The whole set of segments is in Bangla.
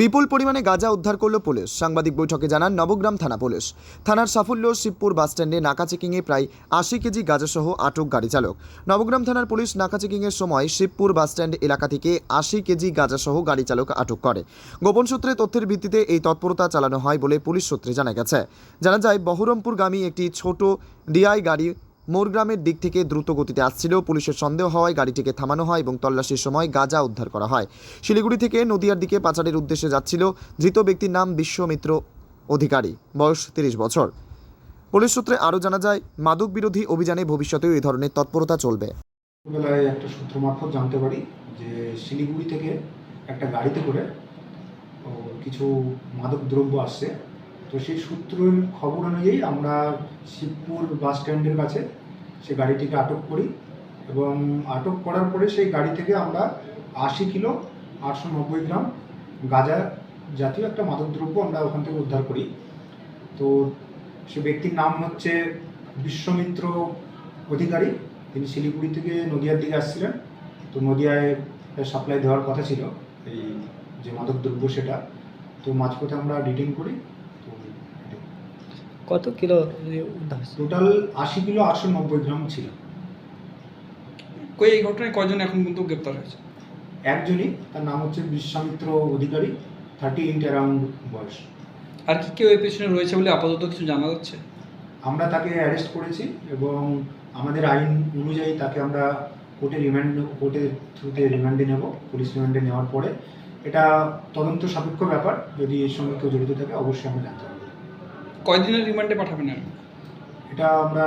বিপুল পরিমাণে গাঁজা উদ্ধার করল পুলিশ। সাংবাদিক বৈঠকে জানান, নবগ্রাম থানা পুলিশ। থানার সাফল্য শিবপুর বাসস্ট্যান্ডে নাকা চেকিংয়ে প্রায় আশি কেজি গাঁজাসহ আটক গাড়ি চালক। নবগ্রাম থানার পুলিশ নাকা চেকিংয়ের সময় শিবপুর বাসস্ট্যান্ড এলাকা থেকে আশি কেজি গাঁজাসহ গাড়ি চালক আটক করে। গোপন সূত্রে তথ্যের ভিত্তিতে এই তৎপরতা চালানো হয় বলে পুলিশ সূত্রে জানা গেছে। জানা যায়, বহরমপুরগামী একটি ছোট ডিআই গাড়ি মোরগ্রামের দিক থেকে দ্রুত গতিতে আসছিল। পুলিশের সন্দেহ হওয়ায় গাড়িটিকে থামানো হয় এবং তল্লাশির সময় গাঁজা উদ্ধার করা হয়। শিলিগুড়ি থেকে নদিয়ার দিকে পাচারের উদ্দেশ্যে যাচ্ছিল ধৃত ব্যক্তির নাম বিশ্বমিত্র অধিকারী, বয়স তিরিশ বছর। পুলিশ সূত্রে আরও জানা যায়, মাদক বিরোধী অভিযানে ভবিষ্যতেও এই ধরনের তৎপরতা চলবে। একটা সূত্র মারফত জানতে পারি যে শিলিগুড়ি থেকে একটা গাড়িতে করে কিছু মাদক দ্রব্য আসছে। তো সেই সূত্রের খবর অনুযায়ী আমরা শিবপুর বাস স্ট্যান্ডের কাছে সেই গাড়িটিকে আটক করি এবং আটক করার পরে সেই গাড়ি থেকে আমরা আশি কিলো আটশো নব্বই গ্রাম গাঁজা জাতীয় একটা মাদক দ্রব্য আমরা ওখান থেকে উদ্ধার করি। তো সে ব্যক্তির নাম হচ্ছে বিশ্বমিত্র অধিকারী। তিনি শিলিগুড়ি থেকে নদিয়ার দিকে আসছিলেন। তো নদিয়ায় সাপ্লাই দেওয়ার কথা ছিল এই যে মাদক দ্রব্য সেটা। তো মাঝপথে আমরা ডিটেন করি। কত কিলো উদ্ধার? হয়েছে? টোটাল আশি কিলো আটশো নব্বই গ্রাম ছিল। কই এই ঘটনায় কয়জন এখন পর্যন্ত গ্রেপ্তার হয়েছে? একজনই তার নাম হচ্ছে Biswamitra Adhikari thirty eight around বয়স। আর কি কেউ এর পেছনে রয়েছে বলে আপাতত কিছু জানা যাচ্ছে? আমরা তাকে অ্যারেস্ট করেছি এবং আমাদের আইন অনুযায়ী তাকে আমরা কোর্টে রিমান্ড কোর্টের থ্রুতে রিমান্ডে নেব পুলিশ রিমান্ডে নেওয়ার পরে। এটা তদন্ত সাপেক্ষ ব্যাপার যদি এর সঙ্গে কেউ জড়িত থাকে অবশ্যই আমরা জানতে পারব। কয়দিনের রিমান্ডে পাঠাবেন আর এটা আমরা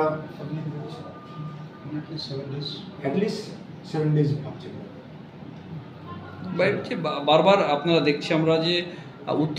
সেভেন ডেজ ভাবছি বারবার আপনারা দেখছি আমরা যে উত্তর